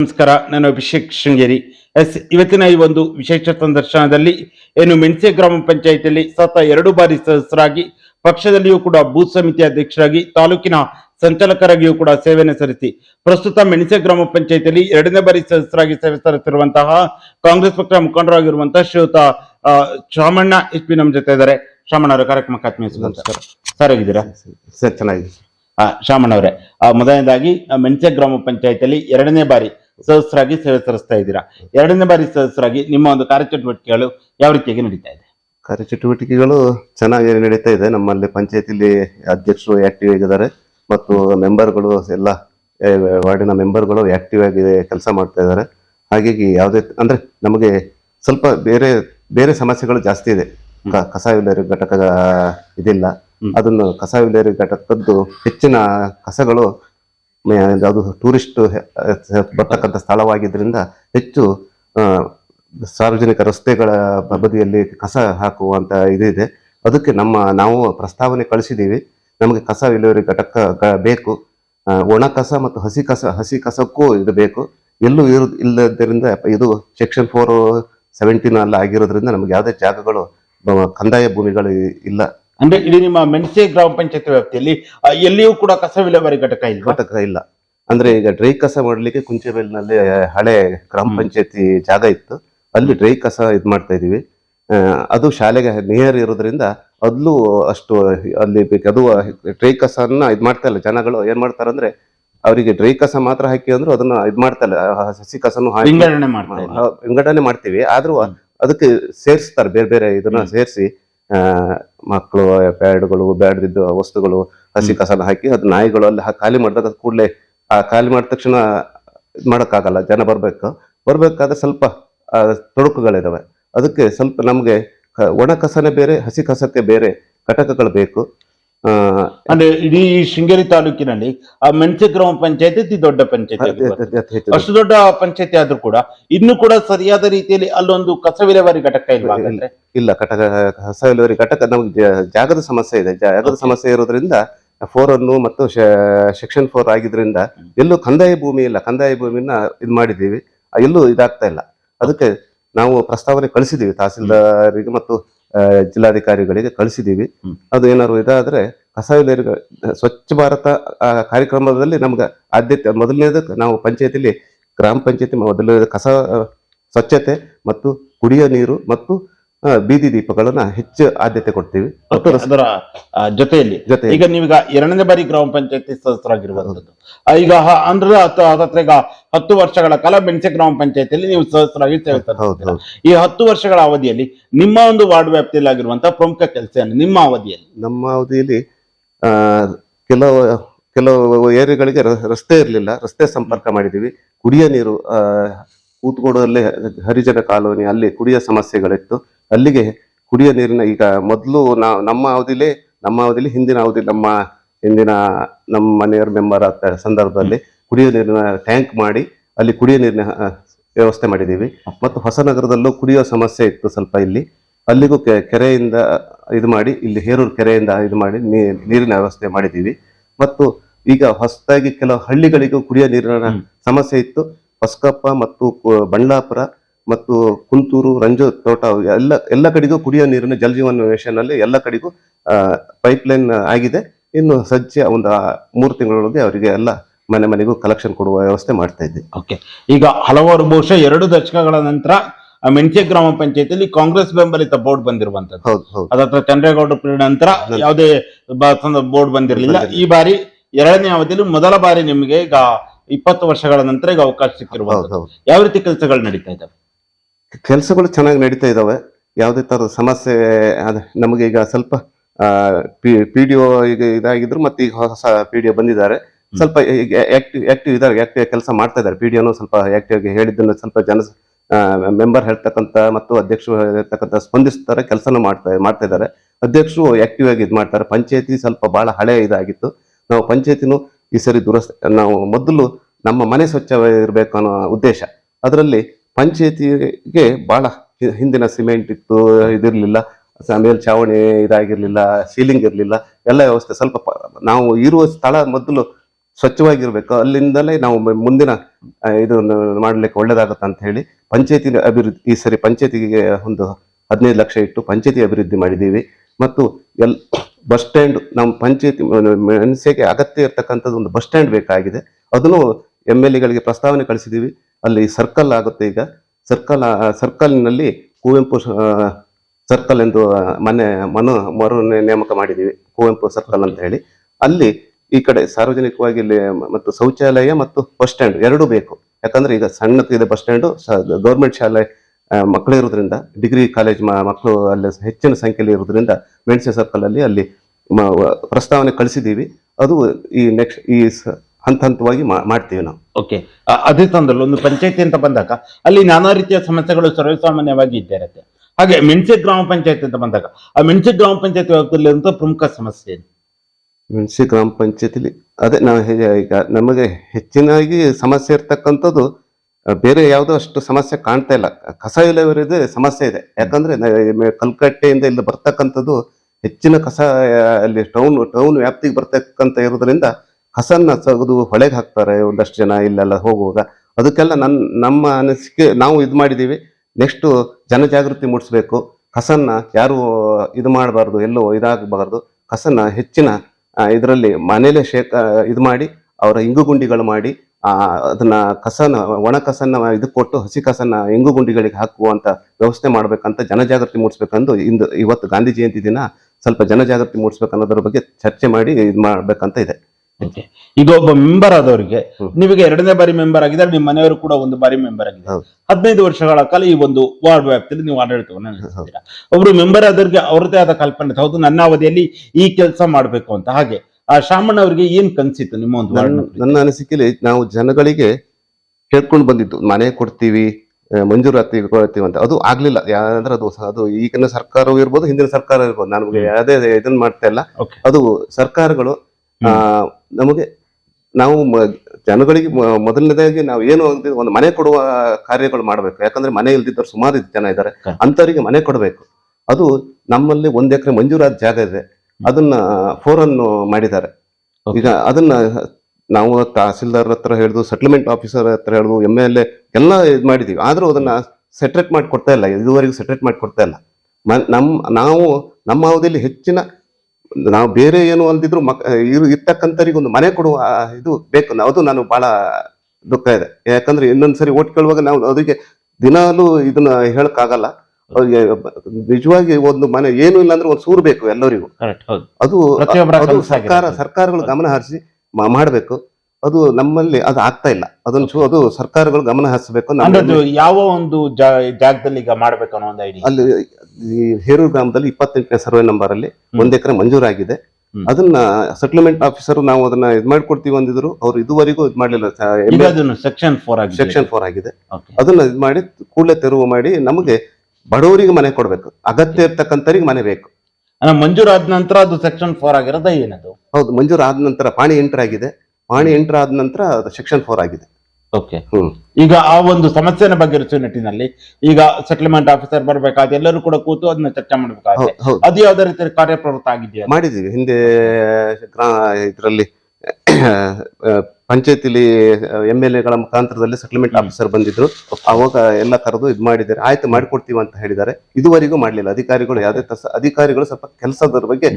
ನಮಸ್ಕಾರ ನಾನು ಅಭಿಷೇಕ್ ಶೃಂಗೇರಿ. ಎಸ್ ಇವತ್ತಿನ ಈ ಒಂದು ವಿಶೇಷ ಸಂದರ್ಶನದಲ್ಲಿ ಏನು ಮೆಣಸೆ ಗ್ರಾಮ ಪಂಚಾಯಿತಿಯಲ್ಲಿ ಸತ ಎರಡು ಬಾರಿ ಸದಸ್ಯರಾಗಿ ಪಕ್ಷದಲ್ಲಿಯೂ ಕೂಡ ಭೂ ಸಮಿತಿ ಅಧ್ಯಕ್ಷರಾಗಿ ತಾಲೂಕಿನ ಸಂಚಾಲಕರಾಗಿಯೂ ಕೂಡ ಸೇವೆಯನ್ನು ಸಲ್ಲಿಸಿ ಪ್ರಸ್ತುತ ಮೆಣಸೆ ಗ್ರಾಮ ಪಂಚಾಯಿತಿಯಲ್ಲಿ ಎರಡನೇ ಬಾರಿ ಸದಸ್ಯರಾಗಿ ಸೇವೆ ಸಲ್ಲಿಸಿರುವಂತಹ ಕಾಂಗ್ರೆಸ್ ಪಕ್ಷ ಮುಖಂಡರಾಗಿರುವಂತಹ ಶ್ರೀಯುತ ಶಾಮಣ್ಣ ಎಚ್ ಪಿ ನಮ್ಮ ಜೊತೆ ಇದ್ದಾರೆ. ಶಾಮಣ್ಣ ಅವರ ಕಾರ್ಯಕ್ರಮಕ್ಕೆ ಆತ್ಮೀಯ ಸ್ವಾಗತ. ಸರ್ ಸರ್ ಚೆನ್ನಾಗಿದೆ. ಆ, ಶಾಮಣ್ಣ ಅವರೇ. ಮೊದಲನೇದಾಗಿ ಮೆಣಸೆ ಗ್ರಾಮ ಪಂಚಾಯಿತಿಯಲ್ಲಿ ಎರಡನೇ ಬಾರಿ ಸದಸ್ಯರಾಗಿ ಸೇವೆ ಸಲ್ಲಿಸ್ತಾ ಇದ್ದೀರಾ? ಎರಡನೇ ಬಾರಿ ಸದಸ್ಯರಾಗಿ ನಿಮ್ಮ ಒಂದು ಕಾರ್ಯಚಟುವಟಿಕೆಗಳು ಯಾವ ರೀತಿಯಾಗಿ ನಡೀತಾ ಇದೆ? ಕಾರ್ಯಚಟುವಟಿಕೆಗಳು ಚೆನ್ನಾಗಿ ನಡೀತಾ ಇದೆ. ನಮ್ಮಲ್ಲಿ ಪಂಚಾಯತಿಲಿ ಅಧ್ಯಕ್ಷರು ಆಕ್ಟಿವ್ ಆಗಿದ್ದಾರೆ. ಮತ್ತು ಮೆಂಬರ್ಗಳು ಎಲ್ಲ ವಾರ್ಡಿನ ಮೆಂಬರ್ಗಳು ಆಕ್ಟಿವ್ ಆಗಿ ಕೆಲಸ ಮಾಡ್ತಾ ಇದ್ದಾರೆ. ಹಾಗಾಗಿ ಯಾವುದೇ ಅಂದರೆ ನಮಗೆ ಸ್ವಲ್ಪ ಬೇರೆ ಬೇರೆ ಸಮಸ್ಯೆಗಳು ಜಾಸ್ತಿ ಇದೆ. ಕಸ ವಿಲೇರಿ ಘಟಕ ಇದಿಲ್ಲ. ಅದನ್ನು ಕಸ ವಿಲೇರಿ ಘಟಕದ್ದು ಹೆಚ್ಚಿನ ಕಸಗಳು ಅದು ಟೂರಿಸ್ಟ್ ಬರ್ತಕ್ಕಂಥ ಸ್ಥಳವಾಗಿದ್ದರಿಂದ ಹೆಚ್ಚು ಸಾರ್ವಜನಿಕ ರಸ್ತೆಗಳ ಬದಿಯಲ್ಲಿ ಕಸ ಹಾಕುವಂತ ಇದಿದೆ. ಅದಕ್ಕೆ ನಮ್ಮ, ನಾವು ಪ್ರಸ್ತಾವನೆ ಕಳಿಸಿದ್ದೀವಿ ನಮಗೆ ಕಸ ವಿಲೇವಾರಿ ಘಟಕ ಬೇಕು. ಒಣ ಕಸ ಮತ್ತು ಹಸಿ ಕಸ, ಹಸಿ ಕಸಕ್ಕೂ ಇದು ಬೇಕು. ಎಲ್ಲೂ ಇರು ಇಲ್ಲದರಿಂದ ಇದು ಸೆಕ್ಷನ್ ಫೋರ್ ಸೆವೆಂಟೀನ್ ಅಲ್ಲಿ ಆಗಿರೋದ್ರಿಂದ ನಮಗೆ ಯಾವುದೇ ಜಾಗಗಳು ಕಂದಾಯ ಭೂಮಿಗಳು ಇಲ್ಲ. ಅಂದ್ರೆ ಇಲ್ಲಿ ನಿಮ್ಮ ಮೆಣಸೆ ಗ್ರಾಮ ಪಂಚಾಯತಿ ವ್ಯಾಪ್ತಿಯಲ್ಲಿ ಆ, ಎಲ್ಲಿಯೂ ಕೂಡ ಕಸ ವಿಲೇವಾರಿ ಘಟಕ ಇಲ್ಲ? ಘಟಕ ಇಲ್ಲ. ಅಂದ್ರೆ ಈಗ ಡ್ರೈ ಕಸ ಮಾಡ್ಲಿಕ್ಕೆ ಕುಂಚೆಬೆಲ್ನಲ್ಲಿ ಹಳೆ ಗ್ರಾಮ ಪಂಚಾಯತಿ ಜಾಗ ಇತ್ತು. ಅಲ್ಲಿ ಡ್ರೈ ಕಸ ಇದ್ ಮಾಡ್ತಾ ಇದೀವಿ ಆ, ಅದು ಶಾಲೆಗೆ ನಿಯರ್ ಇರೋದ್ರಿಂದ ಅದ್ಲು ಅಷ್ಟು ಅಲ್ಲಿ ಬೇಕು. ಅದು ಡ್ರೈ ಕಸನ್ನ ಇದ್ ಮಾಡ್ತಾ ಇಲ್ಲ. ಜನಗಳು ಏನ್ ಮಾಡ್ತಾರಂದ್ರೆ ಅವರಿಗೆ ಡ್ರೈ ಕಸ ಮಾತ್ರ ಹಾಕಿ ಅಂದ್ರು ಅದನ್ನ ಇದ್ ಮಾಡ್ತಾ ಇಲ್ಲ. ಆ ಹಸಿ ಕಸನು ಹಾಕಿ ವಿಂಗಡಣೆ ಮಾಡ್ತಾ ಇಲ್ಲ. ಆ, ವಿಂಗಡಣೆ ಮಾಡ್ತೀವಿ. ಆದ್ರೂ ಅದಕ್ಕೆ ಸೇರಿಸ್ತಾರೆ ಬೇರೆ ಬೇರೆ ಇದನ್ನ. ಸೇರಿಸಿ. ಮಕ್ಕಳು, ಪ್ಯಾಡ್ಗಳು, ಬ್ಯಾಡ್ದಿದ್ದ ವಸ್ತುಗಳು, ಹಸಿ. ಕಸನ ಹಾಕಿ ಅದು ನಾಯಿಗಳು ಅಲ್ಲಿ ಖಾಲಿ ಮಾಡಿದಾಗ ಕೂಡಲೇ ಆ ಖಾಲಿ ಮಾಡಿದ ತಕ್ಷಣ ಮಾಡಕ್ಕಾಗಲ್ಲ, ಜನ ಬರಬೇಕು ಬರಬೇಕಾದ್ರೆ ಸ್ವಲ್ಪ ತೊಡಕುಗಳಿದ್ದಾವೆ ತೊಡಕುಗಳಿದಾವೆ ಅದಕ್ಕೆ ಸ್ವಲ್ಪ ನಮಗೆ ಒಣ ಕಸನೇ ಬೇರೆ, ಹಸಿ ಕಸಕ್ಕೆ ಬೇರೆ ಘಟಕಗಳು ಬೇಕು ಅಂದ್ರೆ ಇಡೀ ಶೃಂಗೇರಿ ತಾಲೂಕಿನಲ್ಲಿ ಆ ಮೆಣಸೆ ಗ್ರಾಮ ಪಂಚಾಯತಿ ಅತಿ ದೊಡ್ಡ ಪಂಚಾಯತಿ ಅಷ್ಟು ದೊಡ್ಡ ಪಂಚಾಯತಿ ಆದ್ರೂ ಕೂಡ ಇನ್ನು ಕೂಡ ಸರಿಯಾದ ರೀತಿಯಲ್ಲಿ ಅಲ್ಲೊಂದು ಕಸ ವಿಲೇವಾರಿ ಘಟಕ ಇಲ್ವಾ? ಇಲ್ಲ ಘಟಕ ಕಸ ವಿಲೇವಾರಿ ಘಟಕ ನಮ್ಗೆ ಜಾಗದ ಸಮಸ್ಯೆ ಇದೆ. ಜಾಗದ ಸಮಸ್ಯೆ ಇರೋದ್ರಿಂದ ಫೋರ್ ಅನ್ನು ಮತ್ತು ಸೆಕ್ಷನ್ ಫೋರ್ ಆಗಿದ್ರಿಂದ ಎಲ್ಲೂ ಕಂದಾಯ ಭೂಮಿ ಇಲ್ಲ. ಕಂದಾಯ ಭೂಮಿನ ಇದು ಮಾಡಿದ್ದೀವಿ. ಎಲ್ಲೂ ಇದಾಗ್ತಾ ಇಲ್ಲ. ಅದಕ್ಕೆ ನಾವು ಪ್ರಸ್ತಾವನೆ ಕಳಿಸಿದೀವಿ ತಹಸೀಲ್ದಾರಿಗೆ ಮತ್ತು ಜಿಲ್ಲಾಧಿಕಾರಿಗಳಿಗೆ ಕಳಿಸಿದೀವಿ. ಅದು ಏನಾದ್ರು ಇದಾದ್ರೆ ಕಸ ವಿಲೇವಾರಿ ಸ್ವಚ್ಛ ಭಾರತ ಕಾರ್ಯಕ್ರಮದಲ್ಲಿ ನಮ್ಗೆ ಆದ್ಯತೆ ಮೊದಲನೇದಕ್ಕೆ ನಾವು ಪಂಚಾಯತಿಲಿ ಗ್ರಾಮ ಪಂಚಾಯತಿ ಮೊದಲನೇದು ಕಸ ಸ್ವಚ್ಛತೆ ಮತ್ತು ಕುಡಿಯೋ ನೀರು ಮತ್ತು ಬೀದಿ ದೀಪಗಳನ್ನ ಹೆಚ್ಚು ಆದ್ಯತೆ ಕೊಡ್ತೀವಿ. ಮತ್ತು ರಸ್ತೆ ಅದರ ಆ, ಜೊತೆಯಲ್ಲಿ ಜೊತೆ ಈಗ ನೀವೀಗ ಎರಡನೇ ಬಾರಿ ಗ್ರಾಮ ಪಂಚಾಯತಿ ಸದಸ್ಯರಾಗಿರುವಂತದ್ದು ಆ, ಈಗ ಹ- ಅಂದ್ರೆ ಹತ್ತು ಹತ್ತತ್ರ ಈಗ ಹತ್ತು ವರ್ಷಗಳ ಕಾಲ ಬೆಣಸೆ ಗ್ರಾಮ ಪಂಚಾಯತಿಯಲ್ಲಿ ನೀವು ಸದಸ್ಯರಾಗಿ ಸೇವೆ ಹೌದು ಸಲ್ಲಿಸಿದ್ದೀರಾ. ಹೌದು. ಈ ಹತ್ತು ವರ್ಷಗಳ ಅವಧಿಯಲ್ಲಿ ನಿಮ್ಮ ಒಂದು ವಾರ್ಡ್ ವ್ಯಾಪ್ತಿಯಲ್ಲಿ ಆಗಿರುವಂತಹ ಪ್ರಮುಖ ಕೆಲಸ ನಿಮ್ಮ ಅವಧಿಯಲ್ಲಿ. ನಮ್ಮ ಅವಧಿಯಲ್ಲಿ ಆ, ಕೆಲವು ಕೆಲವು ಏರಿಯಾಗಳಿಗೆ ರ- ರಸ್ತೆ ಇರಲಿಲ್ಲ. ರಸ್ತೆ ಸಂಪರ್ಕ ಮಾಡಿದೀವಿ ಕುಡಿಯ ನೀರು ಆ, ಕೂತ್ಕೋಡಲ್ಲಿ ಹರಿಜನ ಕಾಲೋನಿ ಅಲ್ಲಿ ಕುಡಿಯ ಸಮಸ್ಯೆಗಳಿತ್ತು. ಅಲ್ಲಿಗೆ ಕುಡಿಯ ನೀರಿನ ಈಗ ಮೊದಲು ನಾವು ನಮ್ಮ ಅವಧಿಲಿ ನಮ್ಮ ಅವಧಿಲಿ ಹಿಂದಿನ ಅವಧಿ ನಮ್ಮ ಹಿಂದಿನ ನಮ್ಮ ಮನೆಯವ್ರ ಮೆಂಬರ್ ಆದ ಸಂದರ್ಭದಲ್ಲಿ ಕುಡಿಯ ನೀರಿನ ಟ್ಯಾಂಕ್ ಮಾಡಿ ಅಲ್ಲಿ ಕುಡಿಯ ನೀರಿನ ವ್ಯವಸ್ಥೆ ಮಾಡಿದ್ದೀವಿ. ಮತ್ತು ಹೊಸನಗರದಲ್ಲೂ ಕುಡಿಯೋ ಸಮಸ್ಯೆ ಇತ್ತು ಸ್ವಲ್ಪ ಇಲ್ಲಿ. ಅಲ್ಲಿಗೂ ಕೆ- ಕೆರೆಯಿಂದ ಇದು ಮಾಡಿ ಇಲ್ಲಿ ಹೇರೂರು ಕೆರೆಯಿಂದ ಇದು ಮಾಡಿ ನೀರಿನ ವ್ಯವಸ್ಥೆ ಮಾಡಿದ್ದೀವಿ. ಮತ್ತು ಈಗ ಹೊಸದಾಗಿ ಕೆಲವು ಹಳ್ಳಿಗಳಿಗೂ ಕುಡಿಯೋ ನೀರಿನ ಸಮಸ್ಯೆ ಇತ್ತು. ಹೊಸಕಪ್ಪ ಮತ್ತು ಬಳ್ಳಾಪುರ ಬಂಡ್ಲಾಪುರ ಮತ್ತು ಕುಂತೂರು ರಂಜು ತೋಟ ಎಲ್ಲ ಎಲ್ಲ ಕಡೆಗೂ ಕುಡಿಯೋ ನೀರಿನ ಜಲಜೀವನ ಜೀವನ್ ಮಿಷನ್ ಎಲ್ಲ ಕಡೆಗೂ ಪೈಪ್ ಲೈನ್ ಆಗಿದೆ. ಇನ್ನು ಸಜ್ಜೆ ಒಂದು ಮೂರು ತಿಂಗಳೊಳಗೆ ಅವರಿಗೆ ಎಲ್ಲ ಮನೆ ಮನೆಗೂ ಕಲೆಕ್ಷನ್ ಕೊಡುವ ವ್ಯವಸ್ಥೆ ಮಾಡ್ತಾ ಇದ್ದೆ. ಓಕೆ ಈಗ ಹಲವಾರು ಬಹುಶಃ ಎರಡು ದಶಕಗಳ ನಂತರ ಮೆಣಸೆ ಗ್ರಾಮ ಪಂಚಾಯತಿಯಲ್ಲಿ ಕಾಂಗ್ರೆಸ್ ಬೆಂಬಲಿತ ಬೋರ್ಡ್ ಬಂದಿರುವಂತದ್ದು ಅದತ್ರ ಚಂದ್ರೇಗೌಡ ನಂತರ ಯಾವುದೇ ಬೋರ್ಡ್ ಬಂದಿರಲಿಲ್ಲ. ಈ ಬಾರಿ ಎರಡನೇ ಅವಧಿಯಲ್ಲಿ ಮೊದಲ ಬಾರಿ ನಿಮಗೆ ಈಗ ಇಪ್ಪತ್ತು ವರ್ಷಗಳ ನಂತರ ಈಗ ಅವಕಾಶ ಸಿಕ್ಕಿರುವ ಯಾವ ರೀತಿ ಕೆಲಸಗಳು ನಡೀತಾ ಇದ್ದಾವೆ ಕೆಲಸಗಳು ಚೆನ್ನಾಗಿ ನಡೀತಾ ಇದ್ದಾವೆ ಯಾವುದೇ ತರದ ಸಮಸ್ಯೆ ಅದೇ ನಮಗೆ ಈಗ ಸ್ವಲ್ಪ ಪಿ ಡಿ ಒ ಈಗ ಇದಾಗಿದ್ರು ಮತ್ತೆ ಈಗ ಹೊಸ ಪಿ ಡಿ ಒ ಬಂದಿದ್ದಾರೆ. ಸ್ವಲ್ಪ ಆಕ್ಟಿವ್ ಆಕ್ಟಿವ್ ಇದ್ದಾರೆ ಆಕ್ಟಿವ್ ಕೆಲಸ ಮಾಡ್ತಾ ಇದ್ದಾರೆ. ಪಿ ಡಿ ಒನು ಸ್ವಲ್ಪ ಆಕ್ಟಿವ್ ಆಗಿ ಹೇಳಿದ್ದನ್ನು ಸ್ವಲ್ಪ ಜನ ಮೆಂಬರ್ ಹೇಳ್ತಕ್ಕಂಥ ಮತ್ತು ಅಧ್ಯಕ್ಷರು ಹೇಳ್ತಕ್ಕಂಥ ಸ್ಪಂದಿಸ್ತಾರೆ ಕೆಲಸನೂ ಮಾಡ್ತಾ ಮಾಡ್ತಾ ಇದ್ದಾರೆ. ಅಧ್ಯಕ್ಷರು ಆಕ್ಟಿವ್ ಆಗಿ ಇದು ಮಾಡ್ತಾರೆ. ಪಂಚಾಯತಿ ಸ್ವಲ್ಪ ಬಹಳ ಹಳೆ ಇದಾಗಿತ್ತು. ನಾವು ಪಂಚಾಯತಿನೂ ಈ ಸರಿ ದುರಸ್ತಿ ನಾವು ಮೊದಲು ನಮ್ಮ ಮನೆ ಸ್ವಚ್ಛವಾಗಿರಬೇಕು ಅನ್ನೋ ಉದ್ದೇಶ. ಅದರಲ್ಲಿ ಪಂಚಾಯತಿಗೆ ಭಾಳ ಹಿಂದಿನ ಸಿಮೆಂಟ್ ಇತ್ತು, ಇದಿರಲಿಲ್ಲ ಆಮೇಲೆ ಮೇಲ್ಛಾವಣಿ ಇದಾಗಿರಲಿಲ್ಲ, ಸೀಲಿಂಗ್ ಇರಲಿಲ್ಲ, ಎಲ್ಲ ವ್ಯವಸ್ಥೆ ಸ್ವಲ್ಪ ನಾವು ಇರುವ ಸ್ಥಳ ಮೊದಲು ಸ್ವಚ್ಛವಾಗಿರಬೇಕು. ಅಲ್ಲಿಂದಲೇ ನಾವು ಮುಂದಿನ ಇದು ಮಾಡಲಿಕ್ಕೆ ಒಳ್ಳೆಯದಾಗುತ್ತೆ ಅಂತ ಹೇಳಿ ಪಂಚಾಯತಿ ಅಭಿವೃದ್ಧಿ, ಈ ಸರಿ ಪಂಚಾಯತಿಗೆ ಒಂದು ಹದಿನೈದು ಲಕ್ಷ ಇಟ್ಟು ಪಂಚಾಯತಿ ಅಭಿವೃದ್ಧಿ ಮಾಡಿದ್ದೀವಿ. ಮತ್ತು ಎಲ್ ಬಸ್ ಸ್ಟ್ಯಾಂಡ್ ನಮ್ಮ ಪಂಚಾಯತಿ ಮೆಣಸಿಗೆ ಅಗತ್ಯ ಇರತಕ್ಕಂಥದ್ದು ಒಂದು ಬಸ್ ಸ್ಟ್ಯಾಂಡ್ ಬೇಕಾಗಿದೆ. ಅದನ್ನು ಎಂ ಎಲ್ ಎಗಳಿಗೆ ಪ್ರಸ್ತಾವನೆ ಕಳಿಸಿದ್ದೀವಿ. ಅಲ್ಲಿ ಸರ್ಕಲ್ ಆಗುತ್ತೆ ಈಗ. ಸರ್ಕಲ್ ಸರ್ಕಲ್ನಲ್ಲಿ ಕುವೆಂಪು ಸರ್ಕಲ್ ಎಂದು ಮನೆ, ಮನು, ಮರು ನೇಮಕ ಮಾಡಿದ್ದೀವಿ. ಕುವೆಂಪು ಸರ್ಕಲ್ ಅಂತ ಹೇಳಿ. ಅಲ್ಲಿ ಈ ಕಡೆ ಸಾರ್ವಜನಿಕವಾಗಿ ಇಲ್ಲಿ ಮತ್ತು ಶೌಚಾಲಯ ಮತ್ತು ಬಸ್ ಸ್ಟ್ಯಾಂಡ್ ಎರಡೂ ಬೇಕು. ಯಾಕಂದ್ರೆ ಈಗ ಸಣ್ಣದಿದೆ ಬಸ್ ಸ್ಟ್ಯಾಂಡು. ಗೌರ್ಮೆಂಟ್ ಶಾಲೆ ಮಕ್ಕಳು ಇರೋದ್ರಿಂದ ಡಿಗ್ರಿ ಕಾಲೇಜ್ ಮಕ್ಕಳು ಅಲ್ಲಿ ಹೆಚ್ಚಿನ ಸಂಖ್ಯೆಯಲ್ಲಿ ಇರೋದ್ರಿಂದ ಮೆಣಸ ಸರ್ಕಲ್ ಅಲ್ಲಿ ಅಲ್ಲಿ ಪ್ರಸ್ತಾವನೆ ಕಳಿಸಿದ್ದೀವಿ. ಅದು ಈ ನೆಕ್ಸ್ಟ್ ಈ ಹಂತ ಹಂತವಾಗಿ ಮಾಡ್ತೀವಿ ನಾವು. ಓಕೆ ಅದೇ ತಂದಲ್ಲಿ ಒಂದು ಪಂಚಾಯತಿ ಅಂತ ಬಂದಾಗ ಅಲ್ಲಿ ನಾನಾ ರೀತಿಯ ಸಮಸ್ಯೆಗಳು ಸರ್ವೇಸಾಮಾನ್ಯವಾಗಿ ಇದ್ದೇ ಇರುತ್ತೆ. ಹಾಗೆ ಮೆಣಸೆ ಗ್ರಾಮ ಪಂಚಾಯತ್ ಅಂತ ಬಂದಾಗ ಆ ಮೆಣಸೆ ಗ್ರಾಮ ಪಂಚಾಯತ್ ವ್ಯಾಪ್ತಿಯಲ್ಲಿರುವಂತಹ ಪ್ರಮುಖ ಸಮಸ್ಯೆ ಮೆಣಸೆ ಗ್ರಾಮ ಪಂಚಾಯತಿಲಿ ಅದೇ ನಾವು ಈಗ ನಮಗೆ ಹೆಚ್ಚಿನಾಗಿ ಸಮಸ್ಯೆ ಇರ್ತಕ್ಕಂಥದ್ದು ಬೇರೆ ಯಾವುದೋ ಅಷ್ಟು ಸಮಸ್ಯೆ ಕಾಣ್ತಾ ಇಲ್ಲ. ಕಸ ವಿಲೇವಾರಿದೆ ಸಮಸ್ಯೆ ಇದೆ. ಯಾಕಂದ್ರೆ ಕಲ್ಕಟ್ಟೆಯಿಂದ ಇಲ್ಲಿ ಬರ್ತಕ್ಕಂಥದ್ದು ಹೆಚ್ಚಿನ ಕಸ ಅಲ್ಲಿ ಟೌನ್ ಟೌನ್ ವ್ಯಾಪ್ತಿಗೆ ಬರ್ತಕ್ಕಂಥ ಇರೋದ್ರಿಂದ ಕಸನ್ನ ತೆಗೆದು ಹೊಳೆಗೆ ಹಾಕ್ತಾರೆ ಒಂದಷ್ಟು ಜನ ಇಲ್ಲೆಲ್ಲ ಹೋಗುವಾಗ. ಅದಕ್ಕೆಲ್ಲ ನನ್ನ ನಮ್ಮ ಅನಿಸಿಕೆ, ನಾವು ಇದು ಮಾಡಿದ್ದೀವಿ. ನೆಕ್ಸ್ಟ್ ಜನಜಾಗೃತಿ ಮೂಡಿಸ್ಬೇಕು. ಕಸನ್ನ ಯಾರು ಇದು ಮಾಡಬಾರ್ದು, ಎಲ್ಲೋ ಇದಾಗಬಾರ್ದು. ಕಸನ್ನ ಹೆಚ್ಚಿನ ಇದರಲ್ಲಿ ಮನೇಲೆ ಶೇಖ, ಇದು ಮಾಡಿ, ಅವರ ಇಂಗುಗುಂಡಿಗಳು ಮಾಡಿ ಅದನ್ನ ಕಸನ ಒಣ ಕಸನ್ನ ಇದು ಕೊಟ್ಟು ಹಸಿ ಕಸನ ಹೆಂಗು ಗುಂಡಿಗಳಿಗೆ ಹಾಕುವಂತ ವ್ಯವಸ್ಥೆ ಮಾಡ್ಬೇಕಂತ ಜನಜಾಗೃತಿ ಮೂಡಿಸ್ಬೇಕಂದು ಇಂದು ಇವತ್ತು ಗಾಂಧಿ ಜಯಂತಿ ದಿನ ಸ್ವಲ್ಪ ಜನಜಾಗೃತಿ ಮೂಡಿಸ್ಬೇಕನ್ನೋದ್ರ ಬಗ್ಗೆ ಚರ್ಚೆ ಮಾಡಿ ಇದು ಮಾಡ್ಬೇಕಂತ ಇದೆ. ಇದು ಈಗ ಒಬ್ಬ ಮೆಂಬರ್ ಆದವರಿಗೆ ನಿಮಗೆ ಎರಡನೇ ಬಾರಿ ಮೆಂಬರ್ ಆಗಿದ್ದಾರೆ ನಿಮ್ಮ ಮನೆಯವರು ಕೂಡ ಒಂದು ಬಾರಿ ಮೆಂಬರ್ ಆಗಿದೆ ಹೌದು. ಹದಿನೈದು ವರ್ಷಗಳ ಕಾಲ ಈ ಒಂದು ವಾರ್ಡ್ ವ್ಯಾಪ್ತಿಯಲ್ಲಿ ನೀವು ಆಡಳಿತವನ್ನು ನಡೆಸಿದ್ದೀರಾ. ಒಬ್ರು ಮೆಂಬರ್ ಆದವರಿಗೆ ಅವರದೇ ಆದ ಕಲ್ಪನೆ. ಹೌದು ನನ್ನ ಅವಧಿಯಲ್ಲಿ ಈ ಕೆಲಸ ಮಾಡ್ಬೇಕು ಅಂತ. ಹಾಗೆ ಆ ಶಾಮಣ್ಣ ಅವರಿಗೆ ಏನ್ ಕನ್ಸಿತ್ತು ನಿಮ್ಮ ಒಂದು ನನ್ನ ಅನಿಸಿಕೆಲಿ ಅನಿಸಿಕೆಯಲ್ಲಿ ನಾವು ಜನಗಳಿಗೆ ಹೇಳ್ಕೊಂಡು ಬಂದಿದ್ದು ಮನೆ ಕೊಡ್ತೀವಿ ಆ, ಮಂಜೂರಾತಿ ಕೊಡ್ತೀವಿ ಅಂತ. ಅದು ಆಗ್ಲಿಲ್ಲ. ಯಾಕಂದ್ರೆ ಅದು ಅದು ಈಗಿನ ಸರ್ಕಾರವೂ ಇರ್ಬೋದು ಹಿಂದಿನ ಸರ್ಕಾರ ಇರ್ಬೋದು. ನಮಗೆ ಯಾವುದೇ ಇದನ್ನ ಮಾಡ್ತಾ ಇಲ್ಲ. Okay. ಅದು ಸರ್ಕಾರಗಳು ಆ ನಮಗೆ ನಾವು ಮ- ಜನಗಳಿಗೆ ಮ- ಮೊದಲನೇದಾಗಿ ನಾವು ಏನು ಅಂತೀವಿ, ಒಂದು ಮನೆ ಕೊಡುವ ಕಾರ್ಯಗಳು ಮಾಡಬೇಕು. ಯಾಕಂದ್ರೆ ಮನೆ ಇಲ್ದಿದ್ದವ್ರು ಸುಮಾರು ಜನ ಇದ್ದಾರೆ. ಅಂತವರಿಗೆ ಮನೆ ಕೊಡಬೇಕು. ಅದು ನಮ್ಮಲ್ಲಿ ಒಂದ್ ಎಕರೆ ಮಂಜೂರಾದ ಜಾಗ ಇದೆ. ಅದನ್ನ ಫೋರನ್ ಮಾಡಿದ್ದಾರೆ. ಈಗ ಅದನ್ನ ನಾವು ತಹಸೀಲ್ದಾರ್ ಹತ್ರ ಹೇಳಿದ್ವು ಸೆಟ್ಲ್ಮೆಂಟ್ ಆಫೀಸರ್ ಹತ್ರ ಹೇಳಿದ್ವು ಎಂ ಎಲ್ ಎ ಎಲ್ಲ ಇದು ಮಾಡಿದೀವಿ. ಆದ್ರೂ ಅದನ್ನ ಸೆಟ್ರೇಟ್ ಮಾಡಿ ಕೊಡ್ತಾ ಇಲ್ಲ ಇದುವರೆಗೂ ಸೆಟ್ರೇಟ್ ಮಾಡಿ ಕೊಡ್ತಾ ಇಲ್ಲ. ನಮ್ ನಾವು ನಮ್ಮ ಅವಧಿಯಲ್ಲಿ ಹೆಚ್ಚಿನ ನಾವು ಬೇರೆ ಏನು ಅಂದಿದ್ರು ಮಕ್ ಇರು ಇರ್ತಕ್ಕಂಥವ್ರಿಗೆ ಒಂದು ಮನೆ ಕೊಡುವ ಇದು ಬೇಕು. ಅದು ನಾನು ಬಹಳ ದುಃಖ ಇದೆ. ಯಾಕಂದ್ರೆ ಇನ್ನೊಂದ್ಸರಿ ಓಟ್ ಕೇಳುವಾಗ ನಾವು ಅದಕ್ಕೆ ದಿನಾಲೂ ಇದನ್ನ ಹೇಳಕ್ಕಾಗಲ್ಲ. ನಿಜವಾಗಿ ಒಂದು ಮನೆ ಏನು ಇಲ್ಲ ಅಂದ್ರೆ ಒಂದು ಸೂರು ಬೇಕು ಎಲ್ಲರಿಗೂ. ಅದು ಅದು. ಸರ್ಕಾರ ಸರ್ಕಾರಗಳು ಗಮನ ಹರಿಸಿ ಮಾಡಬೇಕು. ಅದು ನಮ್ಮಲ್ಲಿ ಅದು ಆಗ್ತಾ ಇಲ್ಲ. ಅದನ್ನು ಅದು ಸರ್ಕಾರಗಳು ಗಮನ ಹರಿಸಬೇಕು ಯಾವ ಒಂದು ಜಾಗದಲ್ಲಿ ಈಗ ಮಾಡ್ಬೇಕು ಅನ್ನೋ ಒಂದು ಐಡಿಯಾ ಅಲ್ಲಿ ಈ ಹೇರೂರು ಗ್ರಾಮದಲ್ಲಿ ಇಪ್ಪತ್ತೆಂಟನೇ ಸರ್ವೆ ನಂಬರ್ ಅಲ್ಲಿ ಒಂದ್ ಎಕರೆ ಮಂಜೂರಾಗಿದೆ. ಅದನ್ನ ಸೆಟಲ್ಮೆಂಟ್ ಆಫೀಸರ್ ನಾವು ಅದನ್ನ ಇದು ಮಾಡ್ಕೊಡ್ತೀವಿ ಅಂದಿದ್ರು ಅವ್ರು ಇದುವರೆಗೂ ಇದ್ ಮಾಡ್ಲಿಲ್ಲ. ಸೆಕ್ಷನ್ ಫೋರ್ ಆಗಿದೆ. ಸೆಕ್ಷನ್ ಫೋರ್ ಆಗಿದೆ. ಅದನ್ನ ಇದ್ ಮಾಡಿ ಕೂಡಲೇ ತೆರವು ಮಾಡಿ ನಮಗೆ ಬಡವರಿಗೆ ಮನೆ ಕೊಡ್ಬೇಕು. ಅಗತ್ಯ ಇರ್ತಕ್ಕಂಥವ್ರಿಗೆ ಮನೆ ಬೇಕು. ಮಂಜೂರಾದ ನಂತರ ಅದು ಸೆಕ್ಷನ್ ಫೋರ್ ಆಗಿರೋದ ಏನದು? ಹೌದು ಮಂಜೂರು ಆದ ನಂತರ ಪಾಣಿ ಎಂಟರ್ ಆಗಿದೆ. ಪಾಣಿ ಎಂಟರ್ ಆದ ನಂತರ ಅದು ಸೆಕ್ಷನ್ ಫೋರ್ ಆಗಿದೆ. Okay hmm. ಈಗ ಆ ಒಂದು ಸಮಸ್ಯೆನ ಬಗೆಹರಿಸುವ ನಿಟ್ಟಿನಲ್ಲಿ. ಈಗ ಸೆಟಲ್ಮೆಂಟ್ ಆಫೀಸರ್ ಬರ್ಬೇಕಾದ ಎಲ್ಲರೂ ಕೂಡ ಕೂತು ಅದನ್ನ ಚರ್ಚೆ ಮಾಡ್ಬೇಕಾಗುತ್ತೆ ಹೌದು ಅದು ಯಾವ್ದೇ ರೀತಿ ಕಾರ್ಯಪ್ರವೃತ್ತ ಆಗಿದೆಯಾ? ಮಾಡಿದೀವಿ ಹಿಂದೆ ಗ್ರಾ ಇದರಲ್ಲಿ ಪಂಚಾಯತಿಲಿ ಎಂ ಎಲ್ ಎಗಳ ಮುಖಾಂತರದಲ್ಲಿ ಸೆಟಲ್ಮೆಂಟ್ ಆಫೀಸರ್ ಬಂದಿದ್ರು. ಅವಾಗ ಎಲ್ಲ ಕರೆದು ಇದು ಮಾಡಿದ್ದಾರೆ. ಆಯ್ತು ಮಾಡಿಕೊಡ್ತೀವಿ ಅಂತ ಹೇಳಿದ್ದಾರೆ. ಇದುವರೆಗೂ ಮಾಡಲಿಲ್ಲ. ಅಧಿಕಾರಿಗಳು ಯಾವುದೇ ತಸ ಅಧಿಕಾರಿಗಳು ಸ್ವಲ್ಪ ಕೆಲಸದ ಬಗ್ಗೆ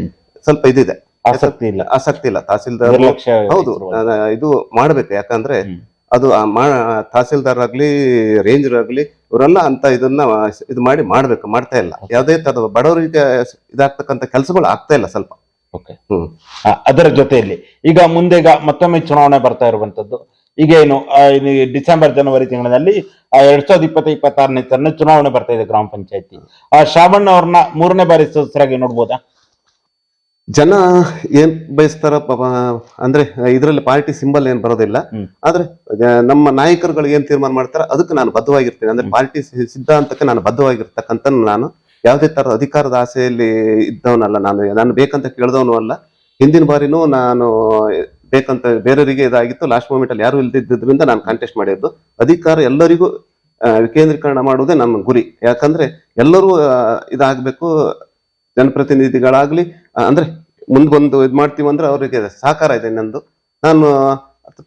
ಸ್ವಲ್ಪ ಇದಿದೆ. ಆಸಕ್ತಿ ಇಲ್ಲ. ಆಸಕ್ತಿ ಇಲ್ಲ. ತಹಸೀಲ್ದಾರ್ ಹೌದು. ಇದು ಮಾಡ್ಬೇಕು. ಯಾಕಂದ್ರೆ ಅದು ತಹಸೀಲ್ದಾರ್ ಆಗ್ಲಿ ರೇಂಜರ್ ಆಗ್ಲಿ ಇವರೆಲ್ಲ ಅಂತ ಇದನ್ನ ಇದು ಮಾಡಿ ಮಾಡ್ಬೇಕು. ಮಾಡ್ತಾ ಇಲ್ಲ. ಯಾವುದೇ ತರದ ಬಡವರಿಗೆ ಇದಾಗ್ತಕ್ಕಂಥ ಕೆಲಸಗಳು ಆಗ್ತಾ ಇಲ್ಲ ಸ್ವಲ್ಪ. ಅದರ ಜೊತೆಯಲ್ಲಿ ಈಗ ಮುಂದೆ ಈಗ ಮತ್ತೊಮ್ಮೆ ಚುನಾವಣೆ ಬರ್ತಾ ಇರುವಂತದ್ದು. ಈಗ ಏನು ಡಿಸೆಂಬರ್ ಜನವರಿ ತಿಂಗಳಲ್ಲಿ ಎರಡ್ ಸಾವಿರದ ಇಪ್ಪತ್ತ ಇಪ್ಪತ್ತಾರನೇ ತರನೇ ಚುನಾವಣೆ ಬರ್ತಾ ಇದೆ ಗ್ರಾಮ ಪಂಚಾಯತಿ. ಆ ಶಾಮಣ್ಣ ಅವ್ರನ್ನ ಮೂರನೇ ಬಾರಿ ಸದಸ್ಯರಾಗಿ ನೋಡ್ಬೋದಾ? ಜನ ಏನ್ ಬಯಸ್ತಾರ ಅಂದ್ರೆ ಇದರಲ್ಲಿ ಪಾರ್ಟಿ ಸಿಂಬಲ್ ಏನ್ ಬರೋದಿಲ್ಲ. ಆದ್ರೆ ನಮ್ಮ ನಾಯಕರುಗಳು ಏನ್ ತೀರ್ಮಾನ ಮಾಡ್ತಾರ ಅದಕ್ಕೆ ನಾನು ಬದ್ಧವಾಗಿರ್ತೇನೆ. ಅಂದ್ರೆ ಪಾರ್ಟಿ ಸಿ- ಸಿದ್ಧಾಂತಕ್ಕೆ ನಾನು ಬದ್ಧವಾಗಿರ್ತಕ್ಕಂಥ ನಾನು. ಯಾವುದೇ ತರದ ಅಧಿಕಾರದ ಆಸೆಯಲ್ಲಿ ಇದ್ದವನಲ್ಲ ನಾನು. ನಾನು ಬೇಕಂತ ಕೇಳಿದವನು ಅಲ್ಲ. ಹಿಂದಿನ ಬಾರಿನೂ ನಾನು ಬೇಕಂತ ಬೇರೆಯವರಿಗೆ ಇದಾಗಿತ್ತು. ಲಾಸ್ಟ್ ಮೂಮೆಂಟ್ ಅಲ್ಲಿ ಯಾರು ಇಲ್ದಿದ್ದರಿಂದ ನಾನು ಕಾಂಟೆಸ್ಟ್ ಮಾಡಿದ್ದು. ಅಧಿಕಾರ ಎಲ್ಲರಿಗೂ ವಿಕೇಂದ್ರೀಕರಣ ಮಾಡುವುದೇ ನಮ್ಮ ಗುರಿ. ಯಾಕಂದ್ರೆ ಎಲ್ಲರೂ ಇದಾಗಬೇಕು. ಜನಪ್ರತಿನಿಧಿಗಳಾಗ್ಲಿ ಅಂದ್ರೆ ಮುಂದೆ ಬಂದು ಇದು ಮಾಡ್ತೀವಿ ಅಂದ್ರೆ ಅವರಿಗೆ ಸಹಕಾರ ಇದೆ ನಂದು. ನಾನು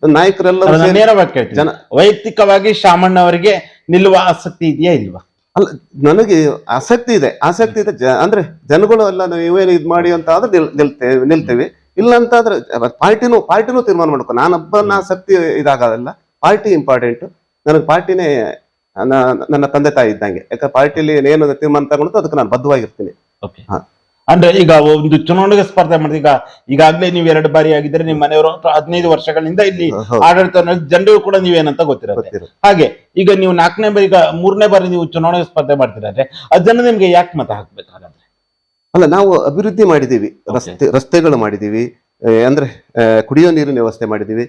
ನಾಯಕರೆಲ್ಲ ಅದನ್ನ ಸೇರಿ- ನೇರವಾಗಿ ಕೇಳ್ತೀನಿ. ಜನ ವೈಯಕ್ತಿಕವಾಗಿ ಶಾಮಣ್ಣ ಅವರಿಗೆ ನಿಲ್ಲುವ ಆಸಕ್ತಿ ಇದೆಯಾ ಇಲ್ವಾ? ಅಲ್ಲ ನನಗೆ ಆಸಕ್ತಿ ಇದೆ ಆಸಕ್ತಿ ಇದೆ. ಜ- ಅಂದ್ರೆ ಜನಗಳು ಎಲ್ಲ ನೀವೇನು ಇದ್ ಮಾಡಿ ಅಂತ ಆದ್ರೆ ನಿಲ್- ನಿಲ್ತೇವೆ ನಿಲ್ತೇವೆ. ಇಲ್ಲ ಅಂತ ಆದ್ರೆ ಪಾರ್ಟಿನೂ ಪಾರ್ಟಿನೂ ತೀರ್ಮಾನ ಮಾಡ್ಕೊ. ನಾನೊಬ್ಬನ ಆಸಕ್ತಿ ಇದಾಗಲ್ಲ. ಪಾರ್ಟಿ ಇಂಪಾರ್ಟೆಂಟ್ ನನಗೆ ಪಾರ್ಟಿನೇ ನನ್ನ ತಂದೆ ತಾಯಿ ಇದ್ದಂಗೆ. ಯಾಕಂದ್ರೆ ಪಾರ್ಟಿಲಿ ಏನು ತೀರ್ಮಾನ ತಗೊಂಡು ಅದಕ್ಕೆ ನಾನು ಬದ್ಧವಾಗಿರ್ತೀನಿ. ಓಕೆ ಹಾ. ಅಂದ್ರೆ ಈಗ ಒಂದು ಚುನಾವಣೆಗೆ ಸ್ಪರ್ಧೆ ಮಾಡಿದ. ಈಗ ಈಗಾಗ್ಲೇ ನೀವು ಎರಡು ಬಾರಿ ಆಗಿದ್ರೆ ನಿಮ್ಮ ಮನೆಯವರು ಹದಿನೈದು ವರ್ಷಗಳಿಂದ ಇಲ್ಲಿ. ಆಡಳಿತ ಜನರು ಕೂಡ ನೀವೇನಂತ ಗೊತ್ತಿರೋ ಗೊತ್ತಿರುತ್ತೆ. ಹಾಗೆ ಈಗ ನೀವು ನಾಲ್ಕನೇ ಬಾರಿ ಈಗ ಮೂರನೇ ಬಾರಿ ನೀವು ಚುನಾವಣೆಗೆ ಸ್ಪರ್ಧೆ ಮಾಡ್ತಿದ್ರೆ ಅದನ್ನ ನಿಮ್ಗೆ ಯಾಕೆ ಮತ ಹಾಕ್ಬೇಕಾಗಂದ್ರೆ ಅಲ್ಲ ನಾವು ಅಭಿವೃದ್ಧಿ ಮಾಡಿದೀವಿ ರಸ್ತೆ ರಸ್ತೆಗಳು ಮಾಡಿದೀವಿ ಅಂದ್ರೆ ಕುಡಿಯೋ ನೀರಿನ ವ್ಯವಸ್ಥೆ ಮಾಡಿದೀವಿ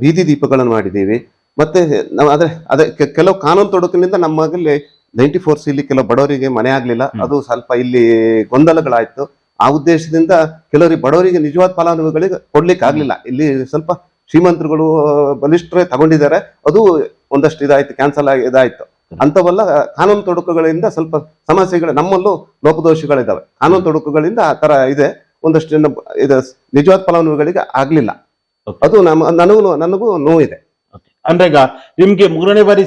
ಬೀದಿ ದೀಪಗಳನ್ನು ಮಾಡಿದೀವಿ ಮತ್ತೆ ನಾವು ಅದೇ ಅದೇ ಕೆಲವು ಕಾನೂನು ತೊಡಕಿನಿಂದ ನಮ್ಮಲ್ಲಿ ನೈಂಟಿ ಫೋರ್ಸ್ ಇಲ್ಲಿ ಕೆಲವು ಬಡವರಿಗೆ ಮನೆ ಆಗ್ಲಿಲ್ಲ. ಅದು ಸ್ವಲ್ಪ ಇಲ್ಲಿ ಗೊಂದಲಗಳಾಯ್ತು. ಆ ಉದ್ದೇಶದಿಂದ ಕೆಲವರಿಗೆ ಬಡವರಿಗೆ ನಿಜವಾದ ಫಲಾನುಭವಿಗಳಿಗೆ ಕೊಡ್ಲಿಕ್ಕೆ ಆಗ್ಲಿಲ್ಲ. ಇಲ್ಲಿ ಸ್ವಲ್ಪ ಶ್ರೀಮಂತರುಗಳು ಬಲಿಷ್ಠರೇ ತಗೊಂಡಿದ್ದಾರೆ. ಅದು ಒಂದಷ್ಟು ಇದಾಯ್ತು ಕ್ಯಾನ್ಸಲ್ ಆಗಿ ಇದಾಯ್ತು. ಅಂತವಲ್ಲ ಕಾನೂನು ತೊಡಕುಗಳಿಂದ ಸ್ವಲ್ಪ ಸಮಸ್ಯೆಗಳು ನಮ್ಮಲ್ಲೂ ಲೋಪದೋಷಗಳಿದ್ದಾವೆ ಕಾನೂನು ತೊಡಕುಗಳಿಂದ ಆ ತರ ಇದೆ. ಒಂದಷ್ಟು ಜನ ಇದು ನಿಜವಾದ ಫಲಾನುಭವಿಗಳಿಗೆ ಆಗ್ಲಿಲ್ಲ. ಅದು ನಮ್ಮ ನನಗೂ ನನಗೂ ನೋವಿದೆ. ಅಂದ್ರೆ ಈಗ ನಿಮ್ಗೆ ಮೂರನೇ ಬಾರಿ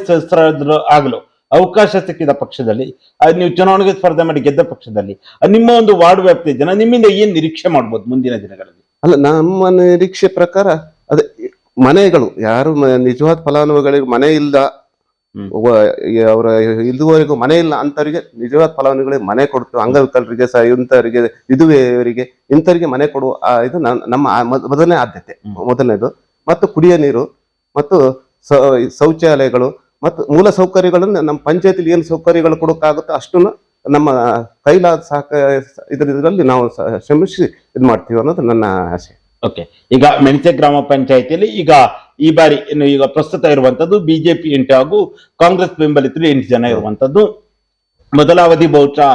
ಆಗಲು. ಅವಕಾಶ ಸಿಕ್ಕಿದ ಪಕ್ಷದಲ್ಲಿ ಅದ್ ನೀವು ಚುನಾವಣೆಗೆ ಸ್ಪರ್ಧೆ ಮಾಡಿ ಗೆದ್ದ ಪಕ್ಷದಲ್ಲಿ ನಿಮ್ಮ ಒಂದು ವಾರ್ಡ್ ವ್ಯಾಪ್ತಿ ಜನ ನಿಮ್ಮಿಂದ ಏನ್ ನಿರೀಕ್ಷೆ ಮಾಡ್ಬೋದು ಮುಂದಿನ ದಿನಗಳಲ್ಲಿ? ಅಲ್ಲ ನಮ್ಮ ನಿರೀಕ್ಷೆ ಪ್ರಕಾರ ಅದೇ ಮನೆಗಳು ಯಾರು ನಿಜವಾದ ಫಲಾನುಭವಿಗಳಿಗೆ ಮನೆ ಇಲ್ಲ ಅವರ ಇದುವರೆಗೂ ಮನೆ ಇಲ್ಲ ಅಂತವರಿಗೆ ನಿಜವಾದ ಫಲಾನುಭವಿಗಳಿಗೆ ಮನೆ ಕೊಡ್ತು ಅಂಗವಿಕಲರಿಗೆ ಸಹ ಇಂಥವರಿಗೆ ಇದುವೆಯವರಿಗೆ ಇಂಥವರಿಗೆ ಮನೆ ಕೊಡುವ ಇದು ನಮ್ಮ ಮೊದಲನೇ ಆದ್ಯತೆ. ಮೊದಲನೇದು. ಮತ್ತು ಕುಡಿಯ ನೀರು ಮತ್ತು ಶೌಚಾಲಯಗಳು ಮತ್ತು ಮೂಲ ಸೌಕರ್ಯಗಳನ್ನು ನಮ್ಮ ಪಂಚಾಯತಿಲಿ ಏನು ಸೌಕರ್ಯಗಳು ಕೊಡೋಕ್ಕಾಗುತ್ತೋ ಅಷ್ಟನ್ನು ನಮ್ಮ ಕೈಲಾದ ಸಾಕ ಇದರಲ್ಲಿ ನಾವು ಶ್ರಮಿಸಿ ಇದು ಮಾಡ್ತೀವಿ ಅನ್ನೋದು ನನ್ನ ಆಸೆ. ಓಕೆ. ಈಗ ಮೆಣಸೆ ಗ್ರಾಮ ಪಂಚಾಯತಿಯಲ್ಲಿ ಈಗ ಈ ಬಾರಿ ಇನ್ನು ಈಗ ಪ್ರಸ್ತುತ ಇರುವಂತದ್ದು ಬಿಜೆಪಿ ಎಂಟು ಹಾಗೂ ಕಾಂಗ್ರೆಸ್ ಬೆಂಬಲಿತರು ಎಂಟು ಜನ ಇರುವಂತದ್ದು. ಮೊದಲ ಅವಧಿ ಬಹುಶಃ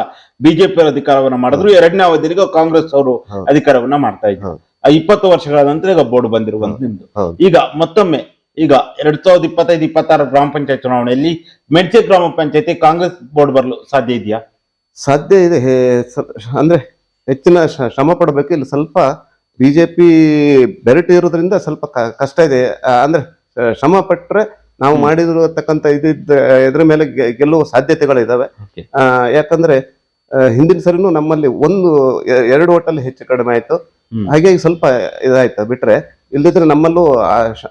ಬಿಜೆಪಿ ಅಧಿಕಾರವನ್ನ ಮಾಡಿದ್ರು ಎರಡನೇ ಅವಧಿಯಲ್ಲಿ ಕಾಂಗ್ರೆಸ್ ಅವರು. ಅಧಿಕಾರವನ್ನ ಮಾಡ್ತಾ ಇದ್ರು. ಆ ಇಪ್ಪತ್ತು ವರ್ಷಗಳ ನಂತರ ಈಗ ಬೋರ್ಡ್ ಬಂದಿರುವಂತ ನಿಮ್ದು. ಈಗ ಮತ್ತೊಮ್ಮೆ ಈಗ ಎರಡ್ ಸಾವಿರದ ಇಪ್ಪತ್ತೈದು ಇಪ್ಪತ್ತಾರು ಗ್ರಾಮ ಪಂಚಾಯತ್ ಚುನಾವಣೆಯಲ್ಲಿ ಮೆಡ್ಸೆ ಗ್ರಾಮ ಪಂಚಾಯತಿ ಕಾಂಗ್ರೆಸ್ ಬೋರ್ಡ್ ಬರಲು ಸಾಧ್ಯ ಇದೆಯಾ? ಸಾಧ್ಯ ಇದೆ. ಹೇ- ಸ- ಅಂದ್ರೆ ಹೆಚ್ಚಿನ ಶ- ಶ್ರಮ ಪಡಬೇಕು. ಇಲ್ಲಿ ಸ್ವಲ್ಪ ಬಿಜೆಪಿ ಬೆರಟು ಇರೋದ್ರಿಂದ ಸ್ವಲ್ಪ ಕ- ಕಷ್ಟ ಇದೆ. ಆ, ಅಂದ್ರೆ ಶ್ರಮ ಪಟ್ರೆ ನಾವು ಮಾಡಿರತಕ್ಕಂಥ ಇದಿದ್ದ ಇದ್ರ ಮೇಲೆ ಗೆ- ಗೆಲ್ಲುವ ಸಾಧ್ಯತೆಗಳಿದಾವೆ. Okay. ಆ, ಯಾಕಂದ್ರೆ ಆ, ಹಿಂದಿನ ಸರಿನೂ ನಮ್ಮಲ್ಲಿ ಒಂದು ಎ- ಎರಡು ಓಟಲ್ಲಿ ಹೆಚ್ಚು ಕಡಿಮೆ ಆಯ್ತು. ಹಾಗೆ ಹಾಗಾಗಿ ಸ್ವಲ್ಪ ಇದಾಯ್ತು. ಬಿಟ್ರೆ ಇಲ್ಲದಿದ್ರೆ ನಮ್ಮಲ್ಲೂ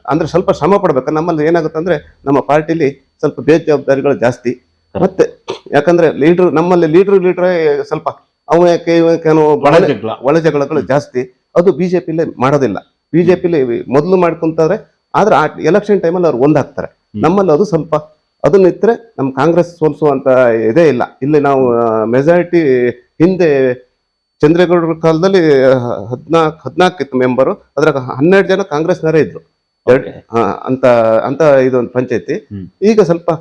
ಅಂದ್ರೆ ಸ್ವಲ್ಪ ಶ್ರಮ ಪಡ್ಬೇಕು. ನಮ್ಮಲ್ಲಿ ಏನಾಗುತ್ತೆ ಅಂದ್ರೆ ನಮ್ಮ ಪಾರ್ಟಿಲಿ ಸ್ವಲ್ಪ ಬೇಜವಾಬ್ದಾರಿಗಳು ಜಾಸ್ತಿ. ಮತ್ತೆ ಯಾಕಂದ್ರೆ ಲೀಡರ್ ನಮ್ಮಲ್ಲಿ ಲೀಡರ್ ಲೀಡರ್ ಸ್ವಲ್ಪ ಅವ ಯಾಕೆ ಇವ ಯಾಕೆ ಅನ್ನೋ ಬಹಳ ಒಳ- ಜಗಳ. ಒಳ ಜಗಳಗಳು ಜಾಸ್ತಿ. ಅದು ಬಿಜೆಪಿಲಿ ಮಾಡೋದಿಲ್ಲ. ಬಿಜೆಪಿಲಿ ಮೊದಲು ಮಾಡ್ಕೊಂತಾರೆ ಆದ್ರೆ ಆ ಎಲೆಕ್ಷನ್ ಟೈಮಲ್ಲಿ ಅವ್ರು ಒಂದಾಗ್ತಾರೆ ನಮ್ಮಲ್ಲಿ ಅದು ಸ್ವಲ್ಪ ಅದನ್ನಿದ್ರೆ ನಮ್ಮ ಕಾಂಗ್ರೆಸ್ ಸೋಲ್ಸುವಂತ ಇದೇ ಇಲ್ಲ. ಇಲ್ಲಿ ನಾವು ಮೆಜಾರಿಟಿ ಹಿಂದೆ ಚಂದ್ರೇಗೌಡರ ಕಾಲದಲ್ಲಿ ಹದ್ನಾಲ್ಕು ಹದ್ನಾಲ್ಕು ಇತ್ತು ಮೆಂಬರು. ಅದ್ರಾಗ ಹನ್ನೆರಡು ಜನ ಕಾಂಗ್ರೆಸ್ನವರೇ ಇದ್ರು. ಅಂತ ಅಂತ ಇದೊಂದು ಪಂಚಾಯತಿ. ಈಗ ಸ್ವಲ್ಪ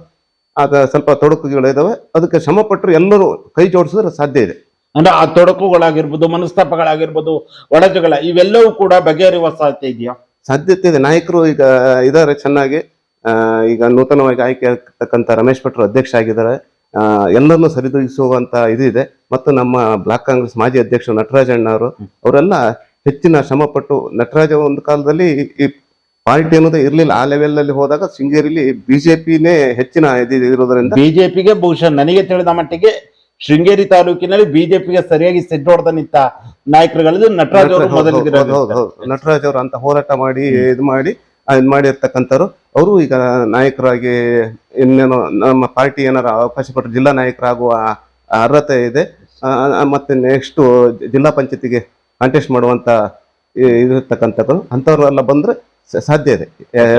ಅದ ಸ್ವಲ್ಪ ತೊಡಕುಗಳು ಇದಾವೆ. ಅದಕ್ಕೆ ಶ್ರಮ ಪಟ್ಟರು ಎಲ್ಲರೂ ಕೈ ಜೋಡಿಸಿದ್ರೆ ಸಾಧ್ಯ ಇದೆ. ಅಂದ್ರೆ ಆ ತೊಡಕುಗಳಾಗಿರ್ಬೋದು ಮನಸ್ತಾಪಗಳಾಗಿರ್ಬೋದು ಒಳಜಗಳ ಇವೆಲ್ಲವೂ ಕೂಡ ಬಗೆಹರಿಯುವ ಸಾಧ್ಯತೆ ಇದೆಯಾ? ಸಾಧ್ಯತೆ ಇದೆ. ನಾಯಕರು ಈಗ ಇದಾರೆ ಚೆನ್ನಾಗಿ. ಆ, ಈಗ ನೂತನವಾಗಿ ಆಯ್ಕೆ ಆಗ್ತಕ್ಕಂಥ ರಮೇಶ್ ಭಟ್ರು ಅಧ್ಯಕ್ಷ ಆಗಿದ್ದಾರೆ. ಎಲ್ಲರನ್ನೂ ಸರಿದೂಗಿಸುವಂತ ಇದು ಇದೆ ಮತ್ತು ನಮ್ಮ ಬ್ಲಾಕ್ ಕಾಂಗ್ರೆಸ್ ಮಾಜಿ ಅಧ್ಯಕ್ಷ ನಟರಾಜಣ್ಣ ಅವರು ಅವರೆಲ್ಲ ಹೆಚ್ಚಿನ ಶ್ರಮಪಟ್ಟು ನಟರಾಜ ಒಂದು ಕಾಲದಲ್ಲಿ ಈ- ಪಾರ್ಟಿ ಅನ್ನೋದೇ ಇರ್ಲಿಲ್ಲ. ಆ ಲೆವೆಲ್ ಅಲ್ಲಿ ಹೋದಾಗ ಶೃಂಗೇರಿಲಿ ಬಿಜೆಪಿನೇ ಹೆಚ್ಚಿನ ಇರೋದ್ರಿಂದ ಬಿಜೆಪಿಗೆ ಬಹುಶಃ ನನಗೆ ತಿಳಿದ ಮಟ್ಟಿಗೆ ಶೃಂಗೇರಿ ತಾಲೂಕಿನಲ್ಲಿ ಬಿಜೆಪಿಗೆ ಸರಿಯಾಗಿ ಸೆಟ್ ಹೊಡೆದ ನಿಂತ ನಾಯಕರುಗಳಲ್ಲಿ ನಟರಾಜ್ ಅವರು ಮೊದಲಿಗೆ ಹೌದು. ನಟರಾಜ್ ಅವರು ಅಂತ ಹೋರಾಟ ಮಾಡಿ ಇದು ಮಾಡಿ ಮಾಡಿರ್ತಕ್ಕಂಥವ್ರು ಅವರು ಈಗ ನಾಯಕರಾಗಿ ಇನ್ನೇನು ನಮ್ಮ ಪಾರ್ಟಿ ಏನಾರ ಅವಕಾಶ ಕೊಟ್ಟರೆ ಜಿಲ್ಲಾ ನಾಯಕರಾಗುವ ಅರ್ಹತೆ ಇದೆ ಮತ್ತೆ ನೆಕ್ಸ್ಟ್ ಜಿಲ್ಲಾ ಪಂಚಾಯತಿಗೆ ಕಾಂಟೆಸ್ಟ್ ಮಾಡುವಂತ ಇರತಕ್ಕಂಥದ್ದು ಇದಿರ್ತಕ್ಕಂಥದ್ದು ಅಂಥವ್ರೆಲ್ಲ ಬಂದ್ರೆ ಸಾಧ್ಯ ಇದೆ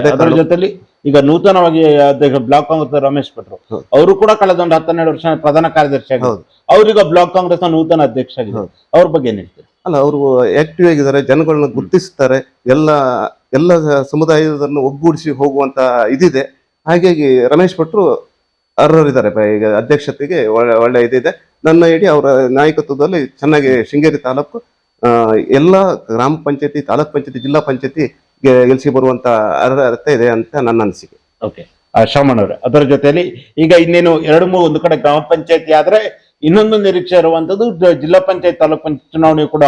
ಅದರ ಜೊತೆಲಿ ಈಗ ನೂತನವಾಗಿ ಅಧ್ಯಕ್ಷ ಬ್ಲಾಕ್ ಕಾಂಗ್ರೆಸ್ ರಮೇಶ್ ಭಟ್ರು. ಅವರು ಕೂಡ ಕಳೆದ ಒಂದು ಹತ್ತೆರಡು ವರ್ಷ ಪ್ರಧಾನ ಕಾರ್ಯದರ್ಶಿ ಆಗಿದ್ರು ಹೌದು. ಅವ್ರೀಗ ಬ್ಲಾಕ್ ಕಾಂಗ್ರೆಸ್ ನೂತನ ಅಧ್ಯಕ್ಷ ಆಗಿದ್ರು ಹೌದು. ಅವ್ರ ಬಗ್ಗೆ ಏನ್ ಹೇಳ್ತೀರಿ ಅಲ್ಲ, ಅವರು ಆಕ್ಟಿವ್ ಆಗಿದ್ದಾರೆ ಜನಗಳನ್ನ ಗುರುತಿಸ್ತಾರೆ, ಎಲ್ಲ ಎಲ್ಲ ಸಮುದಾಯದನ್ನು ಒಗ್ಗೂಡಿಸಿ ಹೋಗುವಂತ ಇದಿದೆ. ಹಾಗಾಗಿ ರಮೇಶ್ ಭಟ್ರು ಅರ್ಹರಿದ್ದಾರೆ ಈಗ ಅಧ್ಯಕ್ಷತೆಗೆ ಒಳ್ಳೆ ಇದಿದೆ. ನನ್ನ ಇಡೀ ಅವರ ನಾಯಕತ್ವದಲ್ಲಿ ಚೆನ್ನಾಗಿ ಶೃಂಗೇರಿ ತಾಲೂಕು ಎಲ್ಲ ಗ್ರಾಮ ಪಂಚಾಯತಿ, ತಾಲೂಕ್ ಪಂಚಾಯತಿ, ಜಿಲ್ಲಾ ಪಂಚಾಯತಿ ಗೆಲ್ಸಿ ಬರುವಂತ ಅರ್ಹತೆ ಇದೆ ಅಂತ ನನ್ನ ಅನಿಸಿಕೆ. ಓಕೆ ಶಾಮಣ್ಣ ಅವರೇ ಅದರ ಜೊತೆಯಲ್ಲಿ ಈಗ ಇನ್ನೇನು ಎರಡು ಮೂರು ಒಂದು ಕಡೆ ಗ್ರಾಮ ಪಂಚಾಯತಿ ಆದ್ರೆ ಇನ್ನೊಂದು ನಿರೀಕ್ಷೆ ಇರುವಂತದ್ದು ಜಿಲ್ಲಾ ಪಂಚಾಯತ್ ತಾಲೂಕ್ ಪಂಚಾಯತ್ ಚುನಾವಣೆ ಕೂಡ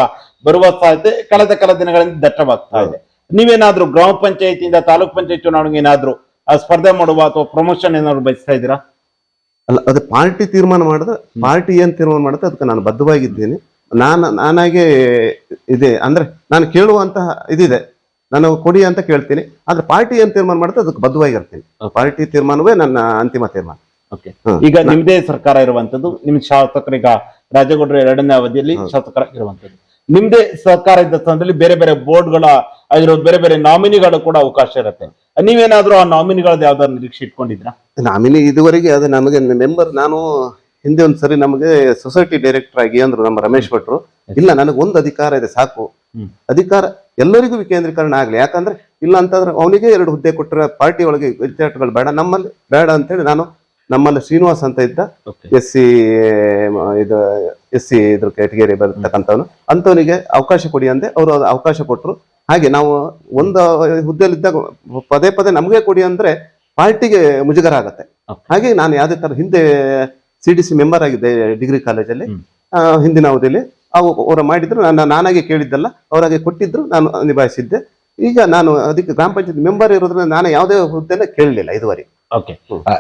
ಬರುವ ಸಾಧ್ಯತೆ ಕಳೆದ ಕೆಲ ದಿನಗಳಿಂದ ದಟ್ಟವಾಗ್ತಾ ಇದೆ. ನೀವೇನಾದ್ರೂ ಗ್ರಾಮ ಪಂಚಾಯತಿಯಿಂದ ತಾಲೂಕ್ ಪಂಚಾಯತ್ ಚುನಾವಣೆಗೆ ಏನಾದ್ರು ಸ್ಪರ್ಧೆ ಮಾಡುವ ಅಥವಾ ಪ್ರಮೋಷನ್ ಏನಾದ್ರು ಬಯಸ್ತಾ ಇದ್ದೀರಾ? ಅಲ್ಲ, ಅದು ಪಾರ್ಟಿ ತೀರ್ಮಾನ ಮಾಡಿದ್ರೆ, ಪಾರ್ಟಿ ಏನ್ ತೀರ್ಮಾನ ಮಾಡುತ್ತೆ ಅದಕ್ಕೆ ನಾನು ಬದ್ಧವಾಗಿದ್ದೇನೆ. ನಾನು, ನಾನಾಗೆ ಇದೆ, ಅಂದ್ರೆ ನಾನು ಕೇಳುವಂತಹ ಇದಿದೆ. ನಾನು ಕೊಡಿ ಅಂತ ಕೇಳ್ತೀನಿ. ಆದ್ರೆ ಪಾರ್ಟಿ ಏನ್ ತೀರ್ಮಾನ ಮಾಡುತ್ತೆ ಅದಕ್ಕೆ ಬದ್ಧವಾಗಿರ್ತೀನಿ. ಪಾರ್ಟಿ ತೀರ್ಮಾನವೇ ನನ್ನ ಅಂತಿಮ ತೀರ್ಮಾನ. ಈಗ ನಿಮ್ದೇ ಸರ್ಕಾರ ಇರುವಂತದ್ದು ನಿಮ್ ಶಾಸಕರೀಗ ರಾಜಗೌಡ್ರ ಎರಡನೇ ಅವಧಿಯಲ್ಲಿ ಶಾಸಕರ ಇರುವಂತದ್ದು ನಿಮ್ದೇ ಸರ್ಕಾರ ಇದ್ದ ಸ್ಥಾನದಲ್ಲಿ ಬೇರೆ ಬೇರೆ ಬೋರ್ಡ್ಗಳ ಆಗಿರೋದು ಬೇರೆ ಬೇರೆ ನಾಮಿನಿಗಳು ಕೂಡ ಅವಕಾಶ ಇರುತ್ತೆ. ನೀವೇನಾದ್ರೂ ಆ ನಾಮಿನಿಗಳದ್ದು ಯಾವ್ದಾದ್ರು ನಿರೀಕ್ಷೆ ಇಟ್ಕೊಂಡಿದ್ರಾ? ನಾಮಿನಿ ಇದುವರೆಗೆ ಅದು ನಮಗೆ ಮೆಂಬರ್ ನಾನು ಹಿಂದೆ ಒಂದ್ಸರಿ ನಮಗೆ ಸೊಸೈಟಿ ಡೈರೆಕ್ಟರ್ ಆಗಿ ಅಂದ್ರು ನಮ್ಮ ರಮೇಶ್ ಭಟ್ರು. ಇಲ್ಲ ನನಗೆ ಒಂದು ಅಧಿಕಾರ ಇದೆ ಸಾಕು. ಅಧಿಕಾರ ಎಲ್ಲರಿಗೂ ವಿಕೇಂದ್ರೀಕರಣ ಆಗ್ಲಿ. ಯಾಕಂದ್ರೆ ಇಲ್ಲ ಅಂತಂದ್ರೆ ಅವನಿಗೆ ಎರಡು ಹುದ್ದೆ ಕೊಟ್ಟರೆ ಪಾರ್ಟಿ ಒಳಗೆ ಬೇಡ ನಮ್ಮಲ್ಲಿ ಬೇಡ ಅಂತೇಳಿ ನಾನು ನಮ್ಮಲ್ಲಿ ಶ್ರೀನಿವಾಸ್ ಅಂತ ಇದ್ದ ಎಸ್ ಸಿ ಇದು ಎಸ್ ಸಿ ಇದ್ರ ಕ್ಯಾಟಗರಿ ಬರ್ತಕ್ಕಂಥವ್ನು. ಅಂತವನಿಗೆ ಅವಕಾಶ ಕೊಡಿ ಅಂದೆ ಅವರು ಅವಕಾಶ ಕೊಟ್ಟರು ಹಾಗೆ ನಾವು ಒಂದು ಹುದ್ದೆಲಿದ್ದಾಗ ಪದೇ ಪದೇ ನಮಗೆ ಕೊಡಿ ಅಂದ್ರೆ ಪಾರ್ಟಿಗೆ ಮುಜುಗರ ಆಗತ್ತೆ. ಹಾಗೆ ನಾನು ಯಾವುದೇ ತರ ಹಿಂದೆ ಸಿ ಡಿ ಸಿ ಮೆಂಬರ್ ಆಗಿದ್ದೆ ಡಿಗ್ರಿ ಕಾಲೇಜಲ್ಲಿ. ಹಿಂದಿನ ಅವಧಿಯಲ್ಲಿ ಅವು ಅವರು ಮಾಡಿದ್ರು. ನಾನು ನಾನಾಗೆ ಕೇಳಿದ್ದಲ್ಲ ಅವರಾಗೆ ಕೊಟ್ಟಿದ್ರು ನಾನು ನಿಭಾಯಿಸಿದ್ದೆ. ಈಗ ನಾನು ಅದಕ್ಕೆ ಗ್ರಾಮ ಪಂಚಾಯತ್ ಮೆಂಬರ್ ಇರೋದ್ರಿಂದ ನಾನು ಯಾವುದೇ ಹುದ್ದೆಲ್ಲ ಕೇಳಲಿಲ್ಲ ಇದುವರೆಗೆ. ಓಕೆ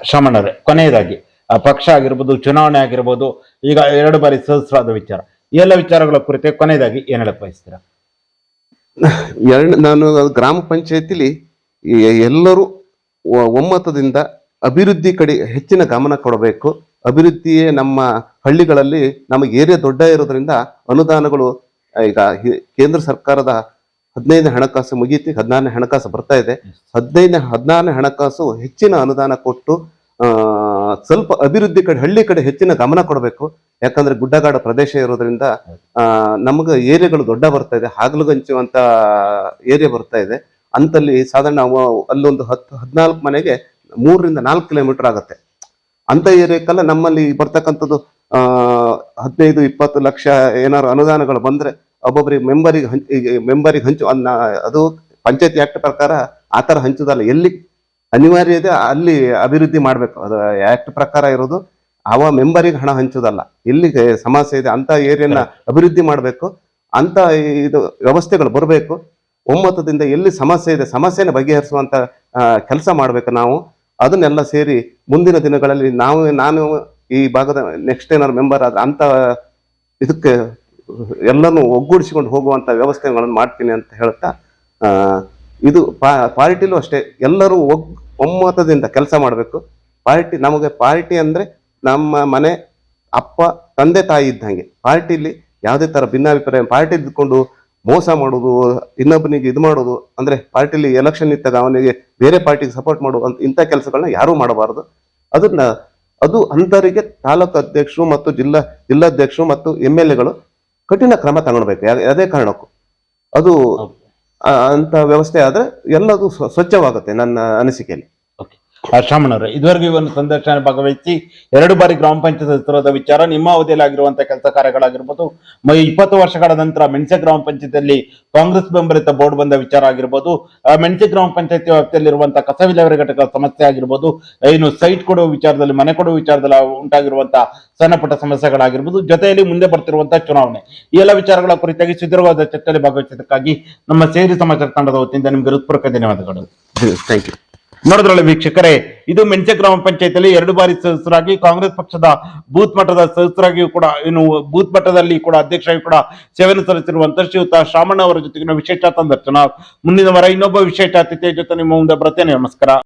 ಶ್ರಮಣರೇ ಕೊನೆಯದಾಗಿ ಪಕ್ಷ ಆಗಿರ್ಬೋದು ಚುನಾವಣೆ ಆಗಿರ್ಬೋದು ಈಗ ಎರಡು ಬಾರಿ ಸಹಸ್ರಾದ ವಿಚಾರ. ಎಲ್ಲ ವಿಚಾರಗಳ ಕುರಿತು ಕೊನೆಯದಾಗಿ ಏನ್ ಹೇಳಕ್ ಬಯಸ್ತೀರಾ? ಎರಡು ನಾನು ಗ್ರಾಮ ಪಂಚಾಯತಿಲಿ ಎಲ್ಲರೂ ಒಮ್ಮತದಿಂದ ಅಭಿವೃದ್ಧಿ ಕಡೆ ಹೆಚ್ಚಿನ ಗಮನ ಕೊಡಬೇಕು. ಅಭಿವೃದ್ಧಿಯೇ ನಮ್ಮ ಹಳ್ಳಿಗಳಲ್ಲಿ ನಮಗೆ ಏರಿಯಾ ದೊಡ್ಡ ಇರೋದ್ರಿಂದ ಅನುದಾನಗಳು ಈಗ ಕೇಂದ್ರ ಸರ್ಕಾರದ ಹದಿನೈದನೇ ಹಣಕಾಸು ಮುಗಿಯುತ್ತೆ ಹದಿನಾರನೇ ಹಣಕಾಸು ಬರ್ತಾ ಇದೆ. ಹದಿನೈದನೇ ಹದಿನಾರನೇ ಹಣಕಾಸು ಹೆಚ್ಚಿನ ಅನುದಾನ ಕೊಟ್ಟು ಆ, ಸ್ವಲ್ಪ ಅಭಿವೃದ್ಧಿ ಕಡೆ ಹಳ್ಳಿ ಕಡೆ ಹೆಚ್ಚಿನ ಗಮನ ಕೊಡಬೇಕು. ಯಾಕಂದ್ರೆ ಗುಡ್ಡಗಾಡ ಪ್ರದೇಶ ಇರೋದ್ರಿಂದ ಆ, ನಮಗೆ ಏರಿಯಾಗಳು ದೊಡ್ಡ ಬರ್ತಾ ಇದೆ. ಹಾಗಲುಗಂಚು ಅಂತ ಏರಿಯಾ ಬರ್ತಾ ಇದೆ. ಅಂತಲ್ಲಿ ಸಾಧಾರಣ ಅಲ್ಲೊಂದು ಹತ್ತು ಹದಿನಾಲ್ಕು ಮನೆಗೆ ಮೂರರಿಂದ ನಾಲ್ಕು ಕಿಲೋಮೀಟರ್ ಆಗುತ್ತೆ. ಅಂತ ಏರಿಯಾಕ್ಕೆಲ್ಲ ನಮ್ಮಲ್ಲಿ ಬರ್ತಕ್ಕಂಥದ್ದು ಆ ಹದಿನೈದು ಇಪ್ಪತ್ತು ಲಕ್ಷ ಏನಾದ್ರು ಅನುದಾನಗಳು ಬಂದ್ರೆ ಒಬ್ಬೊಬ್ಬರಿಗೆ ಮೆಂಬರಿಗೆ ಹಂಚ ಮೆಂಬರಿಗೆ ಹಂಚು ಅನ್ನ ಅದು ಪಂಚಾಯತಿ ಆಕ್ಟ್ ಪ್ರಕಾರ ಆ ಥರ ಹಂಚುದಲ್ಲ. ಎಲ್ಲಿ ಅನಿವಾರ್ಯ ಇದೆ ಅಲ್ಲಿ ಅಭಿವೃದ್ಧಿ ಮಾಡಬೇಕು. ಅದು ಆಕ್ಟ್ ಪ್ರಕಾರ ಇರೋದು. ಅವ ಮೆಂಬರಿಗೆ ಹಣ ಹಂಚೋದಲ್ಲ. ಎಲ್ಲಿ ಸಮಸ್ಯೆ ಇದೆ ಅಂತ ಏರಿಯನ್ನ ಅಭಿವೃದ್ಧಿ ಮಾಡಬೇಕು. ಅಂತ ಇದು ವ್ಯವಸ್ಥೆಗಳು ಬರಬೇಕು. ಒಮ್ಮತದಿಂದ ಎಲ್ಲಿ ಸಮಸ್ಯೆ ಇದೆ ಸಮಸ್ಯೆನ ಬಗೆಹರಿಸುವಂತ ಕೆಲಸ ಮಾಡಬೇಕು ನಾವು. ಅದನ್ನೆಲ್ಲ ಸೇರಿ ಮುಂದಿನ ದಿನಗಳಲ್ಲಿ ನಾವು ನಾನು ಈ ಭಾಗದ ನೆಕ್ಸ್ಟ್ ಏನಾದ್ರು ಮೆಂಬರ್ ಆದ್ರೆ ಅಂತ ಇದಕ್ಕೆ ಎಲ್ಲನೂ ಒಗ್ಗೂಡಿಸಿಕೊಂಡು ಹೋಗುವಂಥ ವ್ಯವಸ್ಥೆಗಳನ್ನು ಮಾಡ್ತೀನಿ ಅಂತ ಹೇಳ್ತಾ ಇದು ಪಾರ್ಟಿಲೂ ಅಷ್ಟೇ, ಎಲ್ಲರೂ ಒಗ್, ಒಮ್ಮತದಿಂದ ಕೆಲಸ ಮಾಡಬೇಕು. ಪಾರ್ಟಿ, ನಮಗೆ ಪಾರ್ಟಿ ಅಂದರೆ ನಮ್ಮ ಮನೆ ಅಪ್ಪ, ತಂದೆ, ತಾಯಿ ಇದ್ದಂಗೆ. ಪಾರ್ಟಿಲಿ ಯಾವುದೇ ಥರ ಭಿನ್ನಾಭಿಪ್ರಾಯ, ಪಾರ್ಟಿ ಇದ್ದುಕೊಂಡು ಮೋಸ ಮಾಡೋದು, ಇನ್ನೊಬ್ಬನಿಗೆ ಇದು ಮಾಡೋದು, ಅಂದರೆ ಪಾರ್ಟಿಲಿ ಎಲೆಕ್ಷನ್ ಇತ್ತಾಗ ಅವನಿಗೆ ಬೇರೆ ಪಾರ್ಟಿಗೆ ಸಪೋರ್ಟ್ ಮಾಡು ಅಂತ ಇಂಥ ಕೆಲಸಗಳನ್ನ ಯಾರೂ ಮಾಡಬಾರದು. ಅದನ್ನ, ಅದು ಅಂಥವರಿಗೆ ತಾಲೂಕು ಅಧ್ಯಕ್ಷರು ಮತ್ತು ಜಿಲ್ಲಾ, ಜಿಲ್ಲಾಧ್ಯಕ್ಷರು ಮತ್ತು ಎಂ ಎಲ್ ಎಗಳು ಕಠಿಣ ಕ್ರಮ ತಗೊಳ್ಬೇಕು. ಯಾವುದೇ ಕಾರಣಕ್ಕೂ. ಅದು ಅಂತ ವ್ಯವಸ್ಥೆ ಆದರೆ ಎಲ್ಲದೂ ಸ್ವ- ಸ್ವಚ್ಛವಾಗುತ್ತೆ ನನ್ನ ಅನಿಸಿಕೆಯಲ್ಲಿ. ಶ್ರಮಣರೇ ಇದುವರೆಗೂ ಈ ಒಂದು ಸಂದರ್ಶನ ಭಾಗವಹಿಸಿ ಎರಡು ಬಾರಿ ಗ್ರಾಮ ಪಂಚಾಯತ್ ಸದಸ್ಯರಾದ ವಿಚಾರ, ನಿಮ್ಮ ಅವಧಿಯಲ್ಲಿ ಆಗಿರುವಂತಹ ಕೆಲಸ ಕಾರ್ಯಗಳಾಗಿರ್ಬೋದು ಇಪ್ಪತ್ತು ವರ್ಷಗಳ ನಂತರ ಮೆಣಸೆ ಗ್ರಾಮ ಪಂಚಾಯತಿಯಲ್ಲಿ ಕಾಂಗ್ರೆಸ್ ಬೆಂಬಲಿತ ಬೋರ್ಡ್ ಬಂದ ವಿಚಾರ ಆಗಿರ್ಬೋದು ಮೆಣಸೆ ಗ್ರಾಮ ಪಂಚಾಯತಿ ವ್ಯಾಪ್ತಿಯಲ್ಲಿರುವಂತಹ ಕಸ ವಿಲೇವಾರಿ ಘಟಕದ ಸಮಸ್ಯೆ ಆಗಿರ್ಬೋದು, ಏನು ಸೈಟ್ ಕೊಡುವ ವಿಚಾರದಲ್ಲಿ, ಮನೆ ಕೊಡುವ ವಿಚಾರದಲ್ಲಿ ಉಂಟಾಗಿರುವಂತಹ ಸಣ್ಣಪುಟ್ಟ ಸಮಸ್ಯೆಗಳಾಗಿರ್ಬೋದು, ಜೊತೆಯಲ್ಲಿ ಮುಂದೆ ಬರ್ತಿರುವಂತಹ ಚುನಾವಣೆ. ಈ ಎಲ್ಲ ವಿಚಾರಗಳ ಕುರಿತಾಗಿ ಸುದೀರ್ಘವಾದ ಚರ್ಚೆಯಲ್ಲಿ ಭಾಗವಹಿಸಿದ್ದಕ್ಕಾಗಿ ನಮ್ಮ ಸೇರಿ ಸಮಾಚಾರ ತಂಡದ ವತಿಯಿಂದ ನಿಮಗೆ ಹೃತ್ಪೂರ್ವಕ ಧನ್ಯವಾದಗಳು. ಥ್ಯಾಂಕ್ ಯು ನೋಡಿದ್ರಲ್ಲ ವೀಕ್ಷಕರೇ, ಇದು ಮೆಣಸೆ ಗ್ರಾಮ ಪಂಚಾಯತಿಯಲ್ಲಿ ಎರಡು ಬಾರಿ ಸದಸ್ಯರಾಗಿ ಕಾಂಗ್ರೆಸ್ ಪಕ್ಷದ ಬೂತ್ ಮಟ್ಟದ ಸದಸ್ಯರಾಗಿಯೂ ಕೂಡ ಏನು ಬೂತ್ ಮಟ್ಟದಲ್ಲಿ ಕೂಡ ಅಧ್ಯಕ್ಷರಾಗಿ ಕೂಡ ಸೇವೆಯನ್ನು ಸಲ್ಲಿಸಿರುವಂತಹ ಶ್ರೀಯುತ ಶ್ರಾಮಣ್ಣ ಅವರ ಜೊತೆಗಿನ ವಿಶೇಷ ಸಂದರ್ಶನ ಮುಂದಿನ ವಾರ ಇನ್ನೊಬ್ಬ ವಿಶೇಷ ಅತಿಥಿಯ ಜೊತೆ ನಿಮ್ಮ ಮುಂದೆ ಬರ್ತೇನೆ ನಮಸ್ಕಾರ.